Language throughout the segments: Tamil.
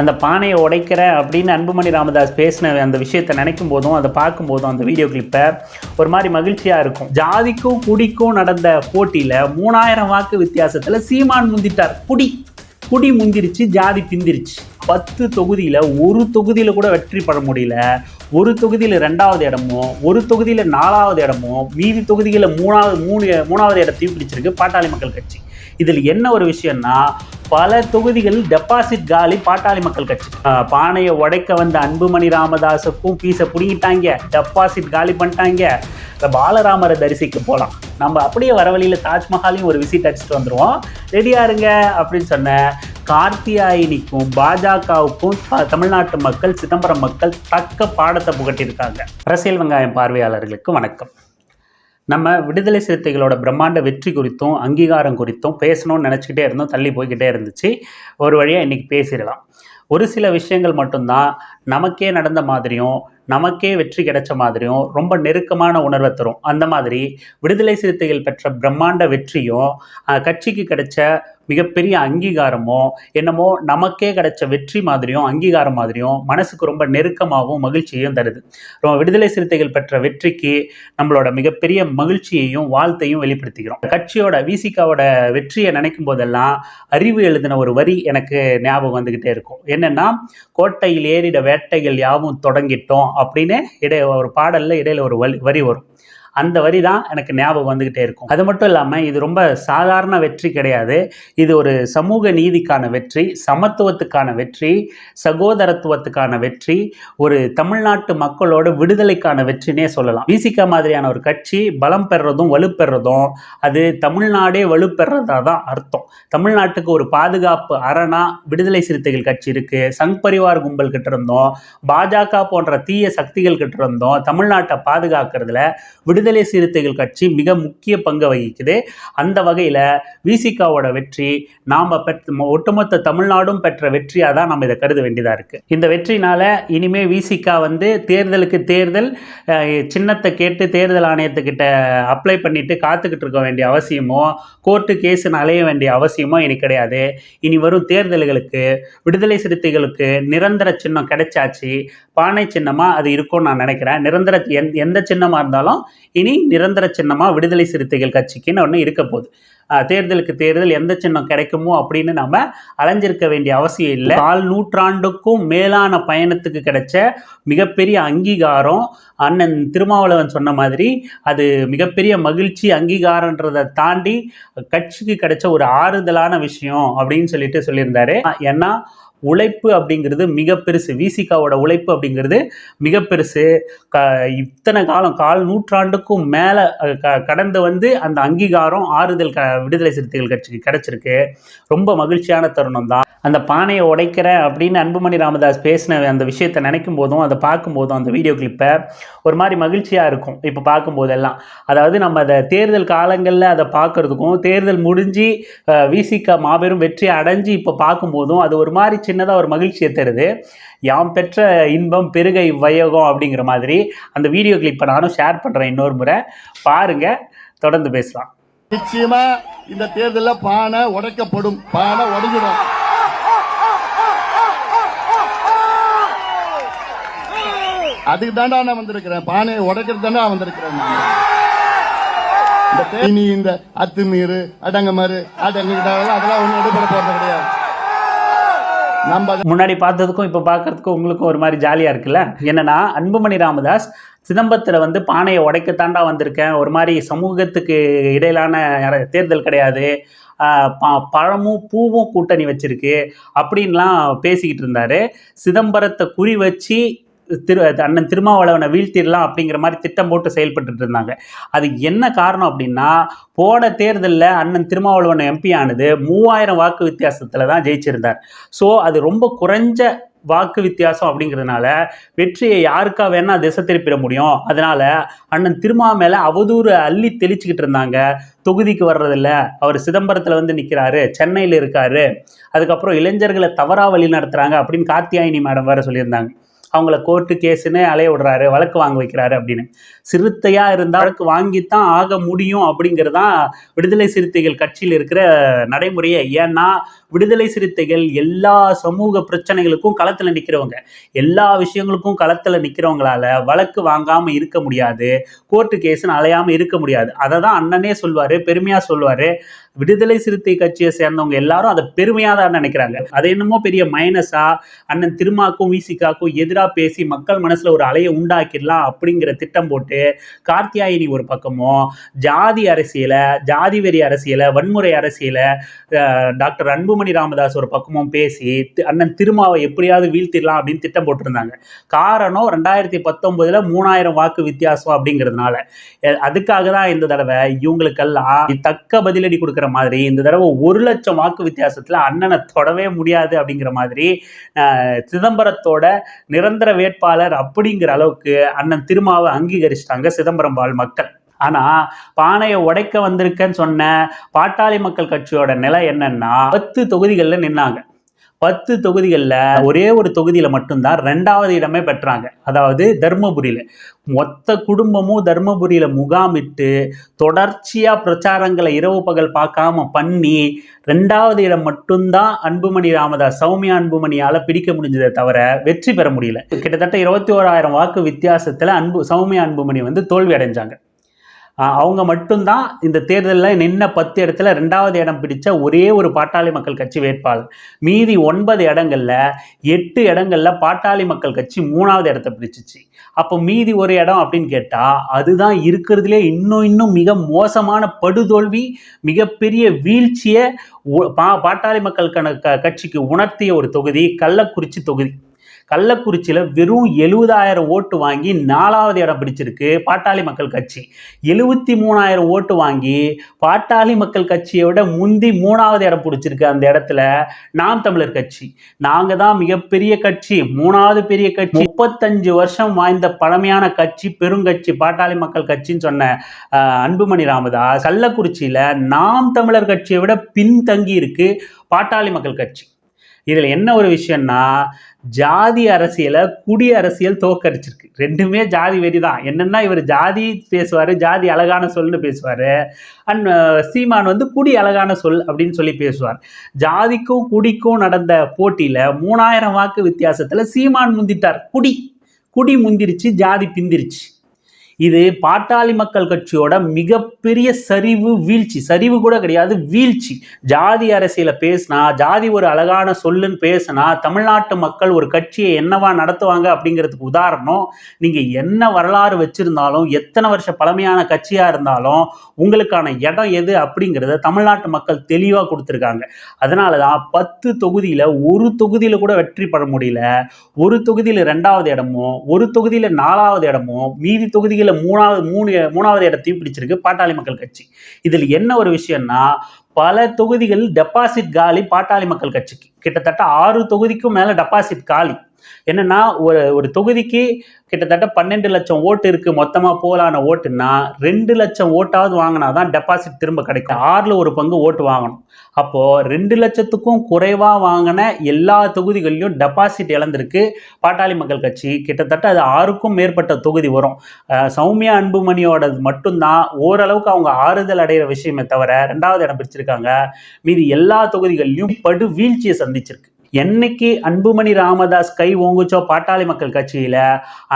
அந்த பானையை உடைக்கிற அப்படின்னு அன்புமணி ராமதாஸ் பேசின அந்த விஷயத்தை நினைக்கும் போதும் அதை பார்க்கும்போதும் அந்த வீடியோ கிளிப்பை ஒரு மாதிரி மகிழ்ச்சியாக இருக்கும். ஜாதிக்கும் குடிக்கும் நடந்த போட்டியில் மூணாயிரம் வாக்கு வித்தியாசத்தில் சீமான் முந்திட்டார். குடி. குடி முந்திருச்சு ஜாதி பிந்திருச்சு. பத்து தொகுதியில் ஒரு தொகுதியில் கூட வெற்றி பெற முடியல. ஒரு தொகுதியில் ரெண்டாவது இடமும் ஒரு தொகுதியில் நாலாவது இடமும் மீதி தொகுதிகளில் மூணாவது மூணு மூணாவது இடத்தையும் பிடிச்சிருக்கு பாட்டாளி மக்கள் கட்சி. இதில் என்ன ஒரு விஷயம்னா பல தொகுதிகளில் டெபாசிட் காலி பாட்டாளி மக்கள் கட்சி. பானையை உடைக்க வந்த அன்புமணி ராமதாஸுக்கும் பீஸை பிடிங்கிட்டாங்க. டெபாசிட் காலி பண்ணிட்டாங்க. பாலராமரை தரிசிக்க போகலாம் நம்ம அப்படியே வர வழியில் தாஜ்மஹாலையும் ஒரு விசிட் அடிச்சுட்டு வந்துடுவோம் ரெடியாக இருங்க அப்படின்னு சொன்ன கார்த்தியாயினிக்கும் பாஜகவுக்கும் த- தமிழ்நாட்டு மக்கள் சிதம்பரம் மக்கள் தக்க பாடத்தை புகட்டியிருக்காங்க. அரசியல் வெங்காயம் பார்வையாளர்களுக்கு வணக்கம். நம்ம விடுதலை சிறுத்தைகளோட பிரம்மாண்ட வெற்றி குறித்தும் அங்கீகாரம் குறித்தும் பேசணும்னு நினச்சிக்கிட்டே இருந்தோம். தள்ளி போய்கிட்டே இருந்துச்சு. ஒரு வழியாக இன்றைக்கி பேசிடலாம். ஒரு சில விஷயங்கள் மட்டும்தான் நமக்கே நடந்த மாதிரியும் நமக்கே வெற்றி கிடைச்ச மாதிரியும் ரொம்ப நெருக்கமான உணர்வை தரும். அந்த மாதிரி விடுதலை சிறுத்தைகள் பெற்ற பிரம்மாண்ட வெற்றியும் கட்சிக்கு கிடைச்ச மிகப்பெரிய அங்கீகாரமோ என்னமோ நமக்கே கிடைச்ச வெற்றி மாதிரியும் அங்கீகாரம் மாதிரியும் மனசுக்கு ரொம்ப நெருக்கமாகவும் மகிழ்ச்சியையும் தருது. ரொம்ப விடுதலை சிறுத்தைகள் பெற்ற வெற்றிக்கு நம்மளோட மிகப்பெரிய மகிழ்ச்சியையும் வாழ்த்தையும் வெளிப்படுத்திக்கிறோம் கட்சியோட விசிகாவோட வெற்றியை நினைக்கும் போதெல்லாம் அறிவு எழுதின ஒரு வரி எனக்கு ஞாபகம் வந்துக்கிட்டே இருக்கும். என்னன்னா கோட்டையில் ஏறிட வேட்டைகள் யாவும் தொடங்கிட்டோம் அப்படின்னு இடைய ஒரு பாடலில் இடையில ஒரு வரி வரி வரும். அந்த வரி தான் எனக்கு ஞாபகம் வந்துக்கிட்டே இருக்கும். அது மட்டும் இல்லாமல் இது ரொம்ப சாதாரண வெற்றி கிடையாது. இது ஒரு சமூக நீதிக்கான வெற்றி சமத்துவத்துக்கான வெற்றி சகோதரத்துவத்துக்கான வெற்றி ஒரு தமிழ்நாட்டு மக்களோட விடுதலைக்கான வெற்றினே சொல்லலாம். விசிகா மாதிரியான ஒரு கட்சி பலம் பெறுறதும் வலுப்பெறதும் அது தமிழ்நாடே வலுப்பெறதா தான் அர்த்தம். தமிழ்நாட்டுக்கு ஒரு பாதுகாப்பு அரணா விடுதலை சிறுத்தைகள் கட்சி இருக்கு. சங் பரிவார் கும்பல் கிட்ட இருந்தோம். பாஜக போன்ற தீய சக்திகள் கிட்ட இருந்தோம். தமிழ்நாட்டை பாதுகாக்கிறதுல விடுதலை விடுதலை சிறுத்தைகள் கட்சி மிக முக்கிய பங்கு வகிக்குது. அந்த வகையில் விசிகாவோட வெற்றி நாம் பெற்ற ஒட்டுமொத்த தமிழ்நாடும் பெற்ற வெற்றியாக தான் நம்ம இதை கருத வேண்டியதாக இருக்குது இந்த வெற்றினால் இனிமே விசிகா வந்து தேர்தலுக்கு தேர்தல் சின்னத்தை கேட்டு தேர்தல் ஆணையத்துக்கிட்ட அப்ளை பண்ணிட்டு காத்துக்கிட்டு இருக்க வேண்டிய அவசியமோ கோர்ட்டு கேஸுன்னு அலைய வேண்டிய அவசியமோ இனி கிடையாது. இனி வரும் தேர்தல்களுக்கு விடுதலை சிறுத்தைகளுக்கு நிரந்தர சின்னம் கிடைச்சாச்சு. பானை சின்னமாக அது இருக்கும்னு நான் நினைக்கிறேன். நிரந்தர எந் எந்த சின்னமாக இருந்தாலும் இனி நிரந்தர சின்னமாக விடுதலை சிறுத்தைகள் கட்சிக்குன்னு ஒன்று இருக்க போகுது. தேர்தலுக்கு தேர்தல் எந்த சின்னம் கிடைக்குமோ அப்படின்னு நம்ம அலைஞ்சிருக்க வேண்டிய அவசியம் இல்லை. கால் நூற்றாண்டுக்கும் மேலான பயணத்துக்கு கிடைச்ச மிகப்பெரிய அங்கீகாரம் அண்ணன் திருமாவளவன் சொன்ன மாதிரி அது மிகப்பெரிய மகிழ்ச்சி அங்கீகாரன்றதை தாண்டி கட்சிக்கு கிடைச்ச ஒரு ஆறுதலான விஷயம் அப்படின்னு சொல்லிட்டு சொல்லியிருந்தாரு. ஏன்னா உழைப்பு அப்படிங்கிறது மிக பெருசு. விசிகாவோட உழைப்பு அப்படிங்கிறது மிக பெருசு. க இத்தனை காலம் கால் நூற்றாண்டுக்கும் மேலே க கடந்து வந்து அந்த அங்கீகாரம் ஆறுதல் க விடுதலை சிறுத்தைகள் கட்சிக்கு கிடச்சிருக்கு. ரொம்ப மகிழ்ச்சியான தருணம் தான் அந்த பானையை உடைக்கிறேன் அப்படின்னு அன்புமணி ராமதாஸ் பேசின அந்த விஷயத்தை நினைக்கும் போதும் அதை பார்க்கும்போதும் அந்த வீடியோ கிளிப்பை ஒரு மாதிரி மகிழ்ச்சியாக இருக்கும். இப்போ பார்க்கும்போதெல்லாம். அதாவது நம்ம அதை தேர்தல் காலங்களில் அதை பார்க்குறதுக்கும் தேர்தல் முடிஞ்சு விசிக மாபெரும் வெற்றி அடைஞ்சு இப்போ பார்க்கும்போதும் அது ஒரு மாதிரி சின்னதாக ஒரு மகிழ்ச்சியை தருது. யாம் பெற்ற இன்பம் பெருக இவ்வையகம் அப்படிங்கிற மாதிரி அந்த வீடியோ கிளிப்பை நானும் ஷேர் பண்ணுறேன் இன்னொரு முறை. பாருங்கள் தொடர்ந்து பேசலாம். நிச்சயமா இந்த தேர்தலில் பானை உடைக்கப்படும். பானை உடைஞ்சிடும். அதுக்கு தாண்டா நான் வந்திருக்கிறேன். பானையை உடைக்கிறது தாண்டா வந்திருக்கிறேன் நான். இந்த தே- இனி இந்த அத்துமீறு அடங்கமாறு அடங்கிட்ட அதெல்லாம் ஒன்றும் எடுபட போறது கிடையாது. நம்ம முன்னாடி பார்த்ததுக்கும் இப்போ பார்க்கறதுக்கும் உங்களுக்கும் ஒரு மாதிரி ஜாலியாக இருக்குல்ல? என்னன்னா அன்புமணி ராமதாஸ் சிதம்பரத்தில் வந்து பானையை உடைக்கத்தாண்டா வந்திருக்கேன். ஒரு மாதிரி சமூகத்துக்கு இடையிலான யார- தேர்தல் கிடையாது. ப- பழமும் பூவும் கூட்டணி வச்சிருக்கு. அப்படின்லாம் பேசிக்கிட்டு இருந்தார். சிதம்பரத்தை குறி வச்சு திரு அண்ணன் திருமாவளவனை வீழ்த்திடலாம் அப்படிங்கிற மாதிரி திட்டம் போட்டு செயல்பட்டுட்டு இருந்தாங்க. அது என்ன காரணம் அப்படின்னா போன தேர்தலில் அண்ணன் திருமாவளவன் எம்பி ஆனது மூவாயிரம் வாக்கு வித்தியாசத்தில் தான் ஜெயிச்சிருந்தார். ஸோ அது ரொம்ப குறைஞ்ச வாக்கு வித்தியாசம் அப்படிங்கிறதுனால வெற்றியை யாருக்கா வேணா திசை திருப்பிட முடியும். அதனால அண்ணன் திருமா மேலே அவதூறு அள்ளி தெளிச்சுக்கிட்டு இருந்தாங்க. தொகுதிக்கு வர்றதில்ல. அவர் சிதம்பரத்தில் வந்து நிற்கிறாரு சென்னையில் இருக்காரு. அதுக்கப்புறம் இளைஞர்களை தவறாக வழி நடத்துகிறாங்க அப்படின்னு கார்த்தியாயினி மேடம் வேற சொல்லியிருந்தாங்க. அவங்கள கோர்ட்டு கேஸுன்னு அலைய விடுறாரு வழக்கு வாங்க வைக்கிறாரு அப்படின்னு. சிறுத்தையாக இருந்தால் வழக்கு வாங்கித்தான் ஆக முடியும் அப்படிங்கிறதான் விடுதலை சிறுத்தைகள் கட்சியில் இருக்கிற நடைமுறையை. ஏன்னா விடுதலை சிறுத்தைகள் எல்லா சமூக பிரச்சனைகளுக்கும் களத்தில் நிற்கிறவங்க எல்லா விஷயங்களுக்கும் களத்தில் நிற்கிறவங்களால வழக்கு வாங்காமல் இருக்க முடியாது. கோர்ட்டு கேஸ்னு அலையாமல் இருக்க முடியாது. அதை தான் அண்ணனே சொல்வார் பெருமையாக சொல்வார் விடுதலை சிறுத்தை கட்சியை சேர்ந்தவங்க எல்லாரும் அதை பெருமையாக தான் நினைக்கிறாங்க. அது என்னமோ பெரிய மைனஸா அண்ணன் திருமாக்கும் விசிகாக்கும் எதிராக பேசி மக்கள் மனசில் ஒரு அலையை உண்டாக்கிடலாம் அப்படிங்கிற திட்டம் போட்டு கார்த்தியாயினி ஒரு பக்கமும் ஜாதி அரசியலை ஜாதி வெறி அரசியலை வன்முறை அரசியலை டாக்டர் அன்பு அன்புமணி ராமதாஸ் ஒரு பக்கமும் பேசி அண்ணன் திருமாவை எப்படியாவது வீழ்த்திடலாம் அப்படின்னு திட்டம் போட்டிருந்தாங்க. காரணம் ரெண்டாயிரத்தி பத்தொன்பதுல மூணாயிரம் வாக்கு வித்தியாசம் அப்படிங்கிறதுனால. அதுக்காக தான் இந்த தடவை இவங்களுக்கெல்லாம் தக்க பதிலடி கொடுக்குற மாதிரி இந்த தடவை ஒரு லட்சம் வாக்கு வித்தியாசத்துல அண்ணனை தொடவே முடியாது அப்படிங்கிற மாதிரி சிதம்பரத்தோட நிரந்தர வேட்பாளர் அப்படிங்கிற அளவுக்கு அண்ணன் திருமாவை அங்கீகரிச்சிட்டாங்க சிதம்பரம் வாழ் மக்கள். ஆனா பானையை உடைக்க வந்திருக்கேன்னு சொன்ன பாட்டாளி மக்கள் கட்சியோட நிலை என்னன்னா பத்து தொகுதிகளில் நின்னாங்க. பத்து தொகுதிகளில் ஒரே ஒரு தொகுதியில் மட்டும்தான் ரெண்டாவது இடமே பெற்றாங்க. அதாவது தர்மபுரியில். மொத்த குடும்பமும் தர்மபுரியில் முகாமிட்டு தொடர்ச்சியாக பிரச்சாரங்களை இரவு பகல் பார்க்காம பண்ணி ரெண்டாவது இடம் மட்டும்தான் அன்புமணி ராமதாஸ் சௌமியா அன்புமணியால் பிடிக்க முடிஞ்சதை தவிர வெற்றி பெற முடியல. கிட்டத்தட்ட இருபத்தி ஓராயிரம் வாக்கு வித்தியாசத்தில் அன்பு சௌமியா அன்புமணி வந்து தோல்வி அடைஞ்சாங்க. அவங்க மட்டும்தான் இந்த தேர்தலில் நின்ன பத்து இடத்துல ரெண்டாவது இடம் பிடிச்ச ஒரே ஒரு பாட்டாளி மக்கள் கட்சி வேட்பாளர். மீதி ஒன்பது இடங்கள்ல எட்டு இடங்களில் பாட்டாளி மக்கள் கட்சி மூணாவது இடத்த பிடிச்சிச்சு. அப்போ மீதி ஒரு இடம் அப்படின்னு கேட்டால் அதுதான் இருக்கிறதுலே இன்னும் இன்னும் மிக மோசமான படுதோல்வி மிகப்பெரிய வீழ்ச்சியை பா பாட்டாளி மக்கள் க- கட்சிக்கு உணர்த்திய ஒரு தொகுதி கள்ளக்குறிச்சி தொகுதி. கள்ளக்குறிச்சியில் வெறும் எழுபதாயிரம் ஓட்டு வாங்கி நாலாவது இடம் பிடிச்சிருக்கு பாட்டாளி மக்கள் கட்சி. எழுபத்தி மூணாயிரம் ஓட்டு வாங்கி பாட்டாளி மக்கள் கட்சியை விட முந்தி மூணாவது இடம் பிடிச்சிருக்கு அந்த இடத்துல நாம் தமிழர் கட்சி. நாங்கள் தான் மிகப்பெரிய கட்சி மூணாவது பெரிய கட்சி. முப்பத்தஞ்சு வருஷம் வாய்ந்த பழமையான கட்சி பெருங்கட்சி பாட்டாளி மக்கள் கட்சின்னு சொன்ன அன்புமணி ராமதாஸ் கள்ளக்குறிச்சியில் நாம் தமிழர் கட்சியை விட பின்தங்கி இருக்கு பாட்டாளி மக்கள் கட்சி. இதில் என்ன ஒரு விஷயம்னா ஜாதி அரசியலை குடி அரசியல் தோக்கடிச்சிருக்கு ரெண்டுமே ஜாதி வெறி தான். என்னென்னா இவர் ஜாதி பேசுவார் ஜாதி அழகான சொல்னு பேசுவார். அண்ட் சீமான் வந்து குடி அழகான சொல் அப்படின்னு சொல்லி பேசுவார். ஜாதிக்கும் குடிக்கும் நடந்த போட்டியில் மூணாயிரம் வாக்கு வித்தியாசத்தில் சீமான் முந்திட்டார். குடி. குடி முந்திருச்சு ஜாதி பிந்திருச்சு. இது பாட்டாளி மக்கள் கட்சியோட மிகப்பெரிய சரிவு வீழ்ச்சி. சரிவு கூட கிடையாது வீழ்ச்சி. ஜாதி அரசியல பேசினா ஜாதி ஒரு அழகான சொல்லுன்னு பேசினா தமிழ்நாட்டு மக்கள் ஒரு கட்சியை என்னவா நடத்துவாங்க அப்படிங்கிறதுக்கு உதாரணம் நீங்க என்ன வரலாறு வச்சிருந்தாலும் எத்தனை வருஷ பழமையான கட்சியா இருந்தாலும் உங்களுக்கான இடம் எது அப்படிங்கிறத தமிழ்நாட்டு மக்கள் தெளிவா கொடுத்துருக்காங்க. அதனால தான் பத்து தொகுதியில ஒரு தொகுதியில கூட வெற்றி பெற முடியல. ஒரு தொகுதியில ரெண்டாவது இடமும் ஒரு தொகுதியில நாலாவது இடமும் மீதி தொகுதிகளில் மூணாவது மூணு மூணாவது இடத்தையும் பிடிச்சிருக்கு பாட்டாளி மக்கள் கட்சி. இதில் என்ன ஒரு விஷயம்னா பல தொகுதிகள் டெபாசிட் காலி பாட்டாளி மக்கள் கட்சிக்கு. கிட்டத்தட்ட ஆறு தொகுதிக்கும் மேல டெபாசிட் காலி. என்னன்னா ஒரு ஒரு தொகுதிக்கு கிட்டத்தட்ட பன்னெண்டு லட்சம் ஓட்டு இருக்கு மொத்தமா போலான ஓட்டுன்னா ரெண்டு லட்சம் ஓட்டாவது வாங்கினா தான் டெபாசிட் திரும்ப கிடைக்கும். ஆறுல ஒரு பங்கு ஓட்டு வாங்கணும். அப்போ ரெண்டு லட்சத்துக்கும் குறைவா வாங்கின எல்லா தொகுதிகளிலும் டெபாசிட் இழந்திருக்கு பாட்டாளி மக்கள் கட்சி. கிட்டத்தட்ட அது ஆறுக்கும் மேற்பட்ட தொகுதி வரும். சௌமியா அன்புமணியோட மட்டும்தான் ஓரளவுக்கு அவங்க ஆறுதல் அடைகிற விஷயமே தவிர ரெண்டாவது இடம் பிடிச்சிருக்காங்க மீதி எல்லா தொகுதிகளிலும் படு வீழ்ச்சியை சந்திச்சிருக்கு. என்னைக்கு அன்புமணி ராமதாஸ் கை ஓங்குச்சோ பாட்டாளி மக்கள் கட்சியில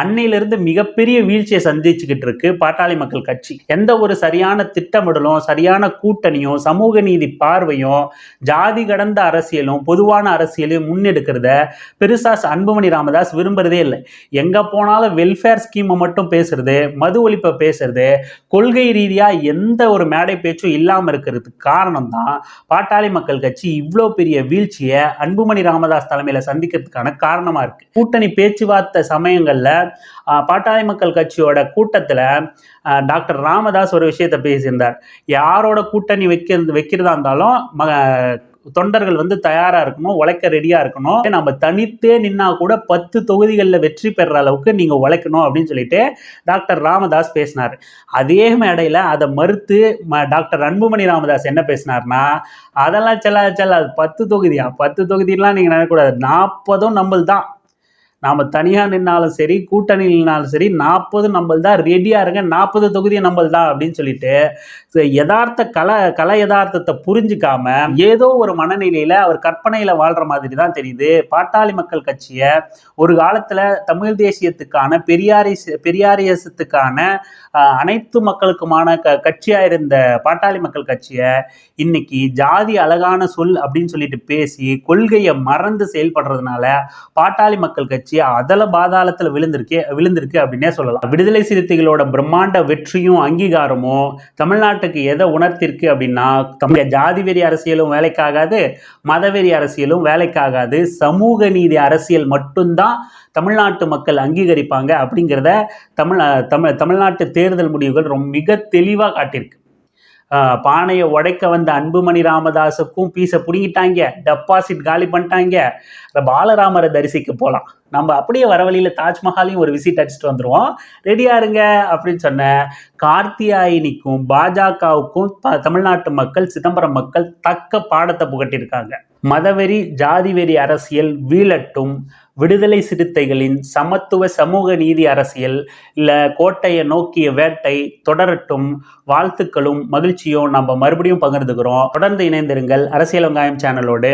அன்னையிலிருந்து மிகப்பெரிய வீழ்ச்சியை சந்திச்சுக்கிட்டு இருக்கு பாட்டாளி மக்கள் கட்சி. எந்த ஒரு சரியான திட்டமிடலும் சரியான கூட்டணியும் சமூக நீதி பார்வையும் ஜாதி கடந்த அரசியலும் பொதுவான அரசியலையும் முன்னெடுக்கிறத பெருசாஸ் அன்புமணி ராமதாஸ் விரும்புறதே இல்லை. எங்க போனாலும் வெல்ஃபேர் ஸ்கீமை மட்டும் பேசுறது மது ஒழிப்பை பேசுறது கொள்கை ரீதியா எந்த ஒரு மேடை பேச்சும் இல்லாம இருக்கிறதுக்கு காரணம் தான் பாட்டாளி மக்கள் கட்சி இவ்வளோ பெரிய வீழ்ச்சியை அன்புமணி ராமதாஸ் தலைமையில சந்திக்கிறதுக்கான காரணமா இருக்கு. கூட்டணி பேச்சுவார்த்தை சமயங்கள்ல ஆஹ், பாட்டாளி மக்கள் கட்சியோட கூட்டத்துல ஆஹ், டாக்டர் ராமதாஸ் ஒரு விஷயத்த பேசியிருந்தார். யாரோட கூட்டணி வைக்கிறது வைக்கிறதா இருந்தாலும் ம தொண்டர்கள் வந்து தயாரா இருக்கணும் உழைக்க ரெடியா இருக்கணும். நம்ம தனித்தே நின்னா கூட பத்து தொகுதிகளில் வெற்றி பெற அளவுக்கு நீங்க உழைக்கணும் அப்படின்னு சொல்லிட்டு டாக்டர் ராமதாஸ் பேசினார். அதே மேடையில் அதை மறுத்து ம- டாக்டர் அன்புமணி ராமதாஸ் என்ன பேசினார்னா அதெல்லாம் செல்லாது செல்லாது. பத்து தொகுதியா? பத்து தொகுதியெல்லாம் நீங்கள் நினைக்கக்கூடாது. நாற்பதும் நம்மள்தான். நாம் தனியாக நின்னாலும் சரி கூட்டணி நின்னாலும் சரி நாற்பது நம்மள் தான் ரெடியாக இருங்க நாற்பது தொகுதி நம்மள் தான் அப்படின்னு சொல்லிட்டு யதார்த்த கல கல யதார்த்தத்தை புரிஞ்சுக்காம ஏதோ ஒரு மனநிலையில் அவர் கற்பனையில் வாழ்கிற மாதிரி தான் தெரியுது. பாட்டாளி மக்கள் கட்சியை ஒரு காலத்தில் தமிழ் தேசியத்துக்கான பெரியாரி பெரியாரியசத்துக்கான அனைத்து மக்களுக்குமான க கட்சியாக இருந்த பாட்டாளி மக்கள் கட்சியை இன்னைக்கு ஜாதி அழகான சொல் அப்படின்னு சொல்லிட்டு பேசி கொள்கையை மறந்து செயல்படுறதுனால பாட்டாளி மக்கள் கட்சி அதல பாதாளத்தில் விழுந்திருக்கு விழுந்திருக்கு அப்படின்னே சொல்லலாம். விடுதலை சிறுத்தைகளோட பிரம்மாண்ட வெற்றியும் அங்கீகாரமும் தமிழ்நாட்டுக்கு எதை உணர்த்திருக்கு அப்படின்னா தமிழக ஜாதி வெறி அரசியலும் வேலைக்காகாது மதவெறி அரசியலும் வேலைக்காகாது சமூக நீதி அரசியல் மட்டும்தான் தமிழ்நாட்டு மக்கள் அங்கீகரிப்பாங்க அப்படிங்கிறத தமிழ் தமிழ் தமிழ்நாட்டு தேர்தல் முடிவுகள் ரொம்ப மிக தெளிவாக காட்டியிருக்கு. பானையை உடைக்க வந்த அன்புமணி ராமதாஸுக்கும் பீஸை பிடுங்கிட்டாங்க. டெபாசிட் காலி பண்ணிட்டாங்க. பாலராமரை தரிசிக்க போகலாம் நம்ம அப்படியே வர வழியில் தாஜ்மஹாலையும் ஒரு விசிட் அடிச்சுட்டு வந்துடுவோம் ரெடியா இருங்க அப்படின்னு சொன்ன கார்த்தியாயினிக்கும் பாஜகவுக்கும் தமிழ்நாட்டு மக்கள் சிதம்பரம் மக்கள் தக்க பாடத்தை புகட்டியிருக்காங்க. மதவெறி ஜாதிவெறி அரசியல் வீழட்டும். விடுதலை சிறுத்தைகளின் சமத்துவ சமூக நீதி அரசியல் இல்லை கோட்டையை நோக்கிய வேட்டை தொடரட்டும் வாழ்த்துக்களும் மகிழ்ச்சியும் நம்ம மறுபடியும் பகிர்ந்துக்கிறோம். தொடர்ந்து இணைந்திருங்கள் அரசியல் வெங்காயம் சேனலோடு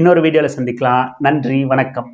இன்னொரு வீடியோவில் சந்திக்கலாம். நன்றி வணக்கம்.